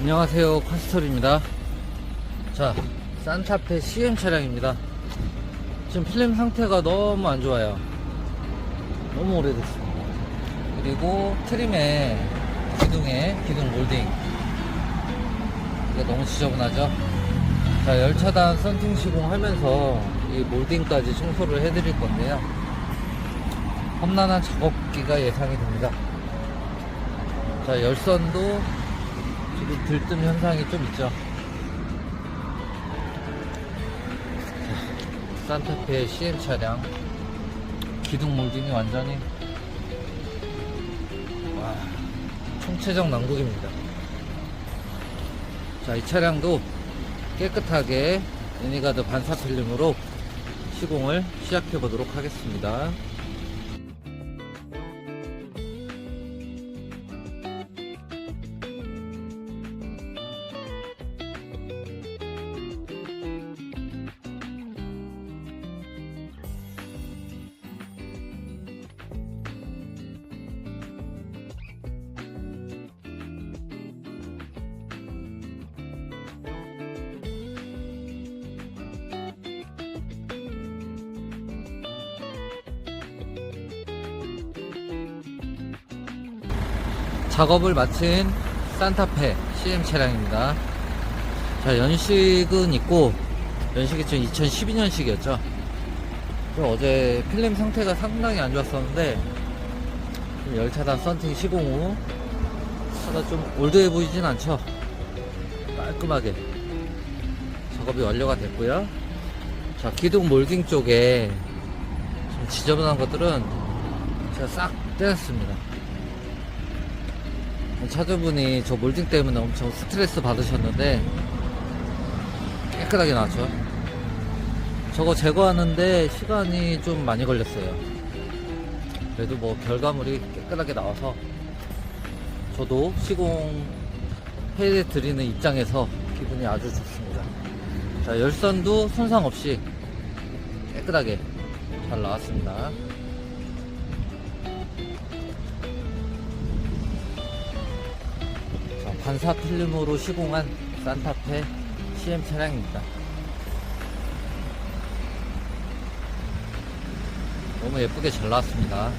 안녕하세요. 카스터입니다. 자 산타페 CM 차량입니다. 지금 필름 상태가 너무 안 좋아요. 너무 오래됐습니다. 그리고 트림에 기둥에 기둥 몰딩. 이게 너무 지저분하죠? 자 열차단 썬팅 시공하면서 이 몰딩까지 청소를 해드릴 건데요. 험난한 작업기가 예상이 됩니다. 자 열선도 들뜸 현상이 좀 있죠. 자, 산타페 CM 차량 기둥 몰딩이 완전히 와, 총체적 난국입니다. 자, 이 차량도 깨끗하게 애니가드 반사 필름으로 시공을 시작해 보도록 하겠습니다. 작업을 마친 산타페 CM 차량입니다. 자, 연식은 있고, 연식이 지금 2012년식이었죠. 어제 필름 상태가 상당히 안 좋았었는데, 좀 열차단 썬팅 시공 후, 차가 좀 올드해 보이진 않죠. 깔끔하게 작업이 완료가 됐고요. 자, 기둥 몰딩 쪽에 좀 지저분한 것들은 제가 싹 떼었습니다. 차주분이 저 몰딩 때문에 엄청 스트레스 받으셨는데 깨끗하게 나왔죠. 저거 제거하는데 시간이 좀 많이 걸렸어요. 그래도 뭐 결과물이 깨끗하게 나와서 저도 시공 해 드리는 입장에서 기분이 아주 좋습니다. 자, 열선도 손상 없이 깨끗하게 잘 나왔습니다. 반사 필름으로 시공한 산타페 CM 차량입니다. 너무 예쁘게 잘 나왔습니다.